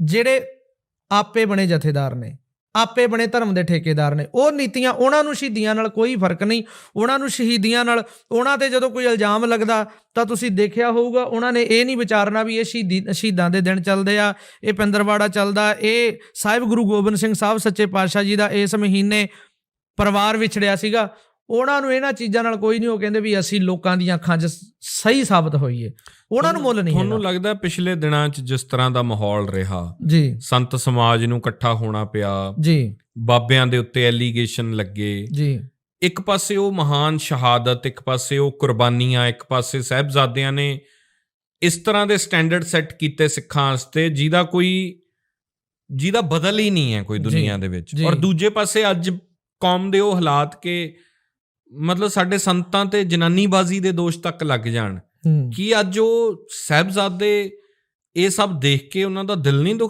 ਜਿਹੜੇ ਆਪੇ ਬਣੇ ਜਥੇਦਾਰ ਨੇ, ਆਪੇ ਬਣੇ ਧਰਮ ਦੇ ਠੇਕੇਦਾਰ ਨੇ, ਉਹ ਨੀਤੀਆਂ ਉਹਨਾਂ ਨੂੰ ਸ਼ਹੀਦੀਆਂ ਨਾਲ ਕੋਈ ਫ਼ਰਕ ਨਹੀਂ, ਉਹਨਾਂ ਨੂੰ ਸ਼ਹੀਦੀਆਂ ਨਾਲ, ਉਹਨਾਂ ਤੇ ਜਦੋਂ ਕੋਈ ਇਲਜ਼ਾਮ ਲੱਗਦਾ ਤਾਂ ਤੁਸੀਂ ਦੇਖਿਆ ਹੋਊਗਾ, ਉਹਨਾਂ ਨੇ ਇਹ ਨਹੀਂ ਵਿਚਾਰਨਾ ਵੀ ਇਹ ਸ਼ਹੀਦੀ, ਸ਼ਹੀਦਾਂ ਦੇ ਦਿਨ ਚੱਲਦੇ ਆ, ਇਹ ਪਿੰਦਰਵਾੜਾ ਚੱਲਦਾ, ਇਹ ਸਾਹਿਬ ਗੁਰੂ ਗੋਬਿੰਦ ਸਿੰਘ ਸਾਹਿਬ ਸੱਚੇ ਪਾਤਸ਼ਾਹ ਜੀ ਦਾ ਇਸ ਮਹੀਨੇ ਪਰਿਵਾਰ ਵਿਛੜਿਆ ਸੀਗਾ ਉਹਨਾਂ ਨੂੰ ਇਹਨਾਂ ਚੀਜ਼ਾਂ ਨਾਲ ਕੋਈ ਨਹੀਂ ਉਹ ਕਹਿੰਦੇ ਵੀ ਅਸੀਂ ਲੋਕਾਂ ਦੀਆਂ ਅੱਖਾਂ 'ਚ ਸਹੀ ਸਾਬਤ ਹੋਈਏ। ਉਹਨਾਂ ਨੂੰ ਮੁੱਲ ਨਹੀਂ ਤੁਹਾਨੂੰ ਲੱਗਦਾ ਪਿਛਲੇ ਦਿਨਾਂ 'ਚ ਜਿਸ ਤਰ੍ਹਾਂ ਦਾ ਮਾਹੌਲ ਰਿਹਾ ਜੀ। ਸੰਤ ਸਮਾਜ ਨੂੰ ਇਕੱਠਾ ਹੋਣਾ ਪਿਆ ਜੀ। ਬਾਬਿਆਂ ਦੇ ਉੱਤੇ ਐਲੀਗੇਸ਼ਨ ਲੱਗੇ ਜੀ। ਇੱਕ ਪਾਸੇ ਉਹ ਮਹਾਨ ਸ਼ਹਾਦਤ ਇੱਕ ਪਾਸੇ ਉਹ ਕੁਰਬਾਨੀਆਂ ਇੱਕ ਪਾਸੇ ਸਹਿਬਜ਼ਾਦਿਆਂ ਨੇ ਇਸ ਤਰ੍ਹਾਂ ਦੇ ਸਟੈਂਡਰਡ ਸੈੱਟ ਕੀਤੇ ਸਿੱਖਾਂ ਵਾਸਤੇ ਜਿਹਦਾ ਕੋਈ ਜਿਹਦਾ ਬਦਲ ਹੀ ਨਹੀਂ ਹੈ ਕੋਈ ਦੁਨੀਆ ਦੇ ਵਿੱਚ। ਔਰ ਦੂਜੇ ਪਾਸੇ ਅੱਜ ਕੌਮ ਦੇ ਉਹ ਹਾਲਾਤ ਕਿ ਮਤਲਬ ਸਾਡੇ ਸੰਤਾਂ ਤੇ ਜਨਾਨੀਬਾਜ਼ੀ ਦੇ ਦੋਸ਼ ਤੱਕ ਲੱਗ ਜਾਣ। ਕੀ ਅੱਜ ਉਹ ਸਹਿਬਜ਼ਾਦੇ ਇਹ ਸਭ ਦੇਖ ਕੇ ਉਹਨਾਂ ਦਾ ਦਿਲ ਨਹੀਂ ਦੁਖਦਾ?